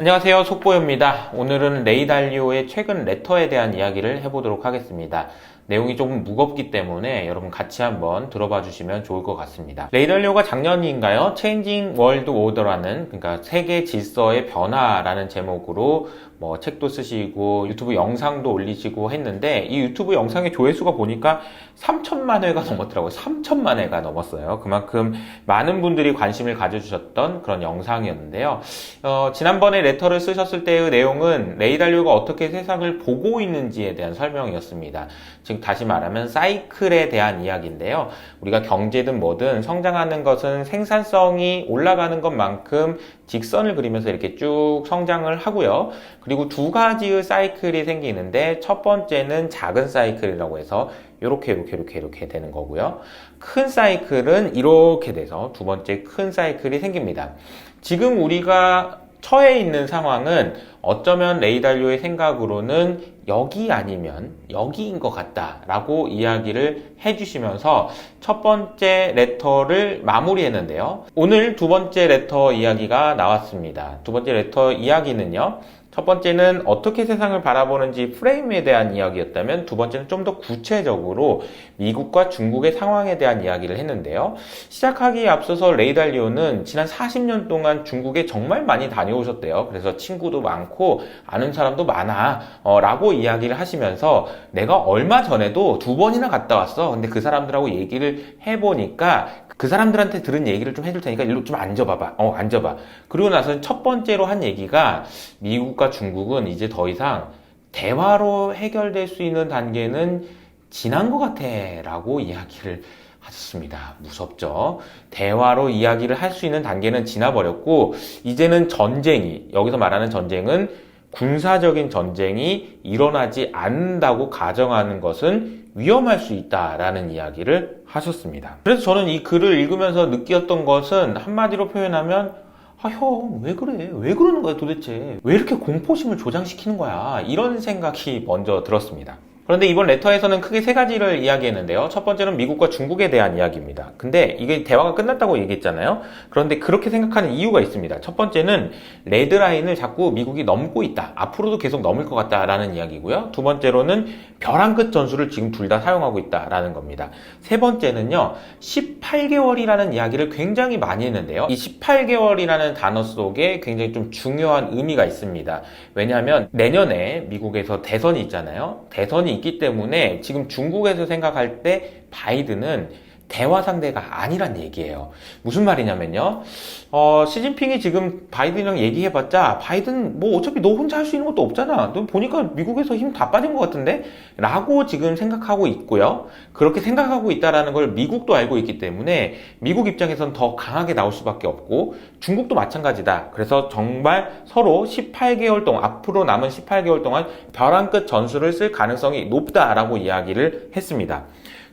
안녕하세요. 속보입니다. 오늘은 레이달리오의 최근 레터에 대한 이야기를 해보도록 하겠습니다. 내용이 조금 무겁기 때문에 여러분 같이 한번 들어봐 주시면 좋을 것 같습니다. 레이달리오가 작년인가요? 체인징 월드 오더라는 그러니까 세계 질서의 변화라는 제목으로 뭐 책도 쓰시고 유튜브 영상도 올리시고 했는데 이 유튜브 영상의 조회수가 보니까 3천만 회가 넘었더라고요 3천만 회가 넘었어요 그만큼 많은 분들이 관심을 가져주셨던 그런 영상이었는데요 어, 지난번에 레터를 쓰셨을 때의 내용은 레이달리오가 어떻게 세상을 보고 있는지에 대한 설명이었습니다. 즉 다시 말하면 사이클에 대한 이야기인데요. 우리가 경제든 뭐든 성장하는 것은 생산성이 올라가는 것만큼 직선을 그리면서 이렇게 쭉 성장을 하고요. 그리고 두 가지의 사이클이 생기는데 첫 번째는 작은 사이클이라고 해서 이렇게 이렇게 이렇게 이렇게 되는 거고요. 큰 사이클은 이렇게 돼서 두 번째 큰 사이클이 생깁니다. 지금 우리가 처해 있는 상황은 어쩌면 레이달료의 생각으로는 여기 아니면 여기인 것 같다라고 이야기를 해주시면서 첫 번째 레터를 마무리했는데요. 오늘 두 번째 레터 이야기가 나왔습니다. 두 번째 레터 이야기는요. 첫 번째는 어떻게 세상을 바라보는지 프레임에 대한 이야기였다면 두 번째는 좀 더 구체적으로 미국과 중국의 상황에 대한 이야기를 했는데요. 시작하기에 앞서서 레이달리오는 지난 40년 동안 중국에 정말 많이 다녀오셨대요. 그래서 친구도 많고 아는 사람도 많아 어, 라고 이야기를 하시면서 내가 얼마 전에도 두 번이나 갔다 왔어. 근데 그 사람들하고 얘기를 해보니까 그 사람들한테 들은 얘기를 좀 해줄 테니까 일로 좀 앉아봐봐. 어, 앉아봐. 그리고 나서 첫 번째로 한 얘기가 미국과 중국은 이제 더 이상 대화로 해결될 수 있는 단계는 지난 것 같아. 라고 이야기를 하셨습니다. 무섭죠? 대화로 이야기를 할 수 있는 단계는 지나버렸고, 이제는 전쟁이, 여기서 말하는 전쟁은 군사적인 전쟁이 일어나지 않는다고 가정하는 것은 위험할 수 있다라는 이야기를 하셨습니다. 그래서 저는 이 글을 읽으면서 느꼈던 것은 한마디로 표현하면 아, 형, 왜 그래? 왜 그러는 거야, 도대체? 왜 이렇게 공포심을 조장시키는 거야? 이런 생각이 먼저 들었습니다. 그런데 이번 레터에서는 크게 세 가지를 이야기했는데요. 첫 번째는 미국과 중국에 대한 이야기입니다. 근데 이게 대화가 끝났다고 얘기했잖아요. 그런데 그렇게 생각하는 이유가 있습니다. 첫 번째는 레드라인을 자꾸 미국이 넘고 있다. 앞으로도 계속 넘을 것 같다라는 이야기고요. 두 번째로는 벼랑 끝 전술을 지금 둘 다 사용하고 있다라는 겁니다. 세 번째는요. 18개월이라는 이야기를 굉장히 많이 했는데요. 이 18개월이라는 단어 속에 굉장히 좀 중요한 의미가 있습니다. 왜냐하면 내년에 미국에서 대선이 있잖아요. 대선이 있기 때문에 지금 중국에서 생각할 때 바이든은 대화 상대가 아니란 얘기예요. 무슨 말이냐면요. 어, 시진핑이 지금 바이든이랑 얘기해봤자 바이든 뭐 어차피 너 혼자 할 수 있는 것도 없잖아. 너 보니까 미국에서 힘 다 빠진 것 같은데? 라고 지금 생각하고 있고요. 그렇게 생각하고 있다라는 걸 미국도 알고 있기 때문에 미국 입장에선 더 강하게 나올 수밖에 없고 중국도 마찬가지다. 그래서 정말 서로 18개월 동안 앞으로 남은 18개월 동안 벼랑 끝 전술을 쓸 가능성이 높다라고 이야기를 했습니다.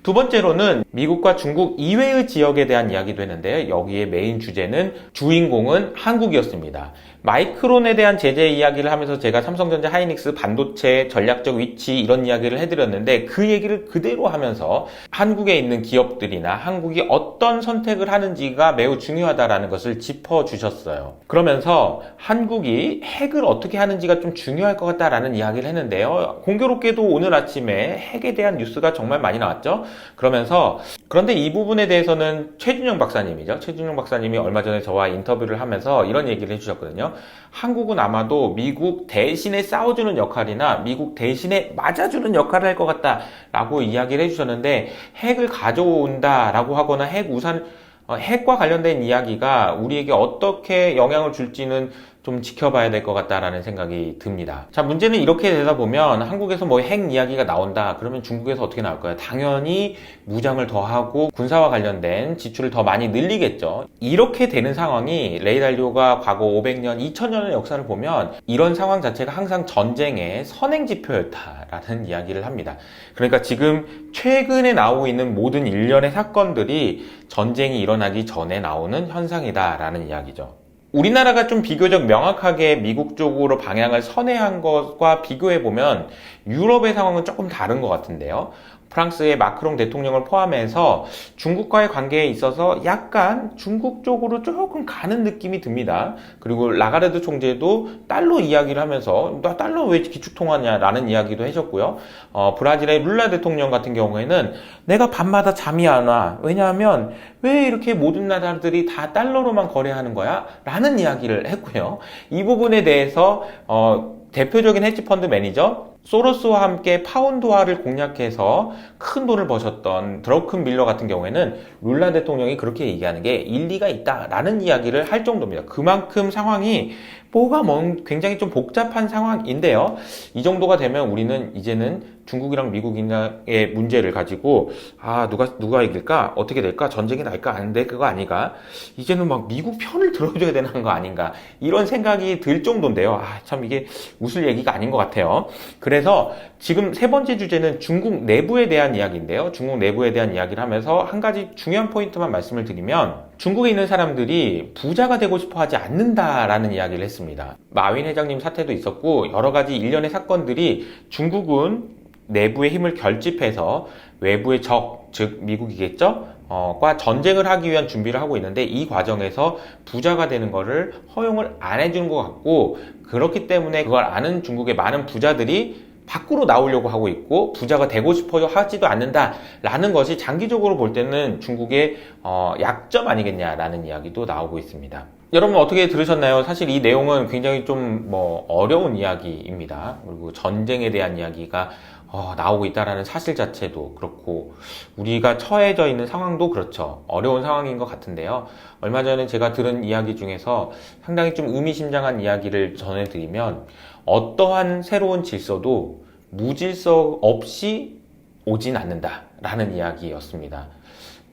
두 번째로는 미국과 중국 이외의 지역에 대한 이야기도 했는데요. 여기에 메인 주제는 주인공은 한국이었습니다. 마이크론에 대한 제재 이야기를 하면서 제가 삼성전자 하이닉스 반도체 전략적 위치 이런 이야기를 해드렸는데 그 얘기를 그대로 하면서 한국에 있는 기업들이나 한국이 어떤 선택을 하는지가 매우 중요하다라는 것을 짚어주셨어요. 그러면서 한국이 핵을 어떻게 하는지가 좀 중요할 것 같다라는 이야기를 했는데요. 공교롭게도 오늘 아침에 핵에 대한 뉴스가 정말 많이 나왔죠. 그러면서 그런데 이 부분에 대해서는 최준영 박사님이죠. 최준영 박사님이 얼마 전에 저와 인터뷰를 하면서 이런 얘기를 해주셨거든요. 한국은 아마도 미국 대신에 싸워주는 역할이나 미국 대신에 맞아주는 역할을 할 것 같다라고 이야기를 해주셨는데 핵을 가져온다라고 하거나 핵 우산 어, 핵과 관련된 이야기가 우리에게 어떻게 영향을 줄지는 좀 지켜봐야 될 것 같다라는 생각이 듭니다. 자, 문제는 이렇게 되다 보면 한국에서 뭐 핵 이야기가 나온다. 그러면 중국에서 어떻게 나올까요? 당연히 무장을 더 하고 군사와 관련된 지출을 더 많이 늘리겠죠. 이렇게 되는 상황이 레이달리오가 과거 500년, 2000년의 역사를 보면 이런 상황 자체가 항상 전쟁의 선행 지표였다라는 이야기를 합니다. 그러니까 지금 최근에 나오고 있는 모든 일련의 사건들이 전쟁이 일어나기 전에 나오는 현상이다라는 이야기죠. 우리나라가 좀 비교적 명확하게 미국 쪽으로 방향을 선회한 것과 비교해 보면 유럽의 상황은 조금 다른 것 같은데요. 프랑스의 마크롱 대통령을 포함해서 중국과의 관계에 있어서 약간 중국 쪽으로 조금 가는 느낌이 듭니다. 그리고 라가르드 총재도 달러 이야기를 하면서 나 달러 왜 기축통화냐라는 이야기도 해줬고요. 어, 브라질의 룰라 대통령 같은 경우에는 내가 밤마다 잠이 안 와. 왜냐하면 왜 이렇게 모든 나라들이 다 달러로만 거래하는 거야? 라는 이야기를 했고요. 이 부분에 대해서 어, 대표적인 헤지펀드 매니저 소로스와 함께 파운드화를 공략해서 큰 돈을 버셨던 드러큰 밀러 같은 경우에는 룰라 대통령이 그렇게 얘기하는 게 일리가 있다라는 이야기를 할 정도입니다. 그만큼 상황이 뭐가 뭔 굉장히 좀 복잡한 상황인데요. 이 정도가 되면 우리는 이제는 중국이랑 미국의 문제를 가지고 아 누가 누가 이길까 어떻게 될까 전쟁이 날까 아닌데 그거 아니가 이제는 막 미국 편을 들어줘야 되는 거 아닌가 이런 생각이 들 정도인데요. 아 참 이게 웃을 얘기가 아닌 것 같아요. 그래 서 지금 세 번째 주제는 중국 내부에 대한 이야기인데요. 중국 내부에 대한 이야기를 하면서 한 가지 중요한 포인트만 말씀을 드리면 중국에 있는 사람들이 부자가 되고 싶어 하지 않는다라는 이야기를 했습니다. 마윈 회장님 사태도 있었고 여러 가지 일련의 사건들이 중국은 내부의 힘을 결집해서 외부의 적, 즉 미국이겠죠? 어, 과 전쟁을 하기 위한 준비를 하고 있는데 이 과정에서 부자가 되는 것을 허용을 안 해주는 것 같고 그렇기 때문에 그걸 아는 중국의 많은 부자들이 밖으로 나오려고 하고 있고 부자가 되고 싶어 하지도 않는다라는 것이 장기적으로 볼 때는 중국의 어, 약점 아니겠냐라는 이야기도 나오고 있습니다. 여러분 어떻게 들으셨나요? 사실 이 내용은 굉장히 좀 뭐 어려운 이야기입니다. 그리고 전쟁에 대한 이야기가 어, 나오고 있다라는 사실 자체도 그렇고 우리가 처해져 있는 상황도 그렇죠. 어려운 상황인 것 같은데요. 얼마 전에 제가 들은 이야기 중에서 상당히 좀 의미심장한 이야기를 전해드리면 어떠한 새로운 질서도 무질서 없이 오진 않는다라는 이야기였습니다.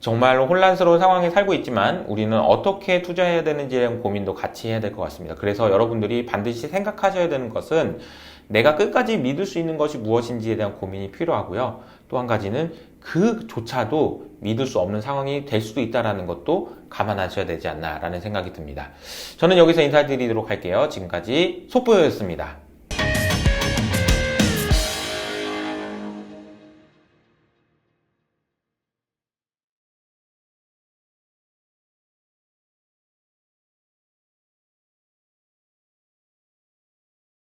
정말 혼란스러운 상황에 살고 있지만 우리는 어떻게 투자해야 되는지에 대한 고민도 같이 해야 될 것 같습니다. 그래서 여러분들이 반드시 생각하셔야 되는 것은 내가 끝까지 믿을 수 있는 것이 무엇인지에 대한 고민이 필요하고요. 또 한 가지는 그조차도 믿을 수 없는 상황이 될 수도 있다는 것도 감안하셔야 되지 않나라는 생각이 듭니다. 저는 여기서 인사드리도록 할게요. 지금까지 속보였습니다.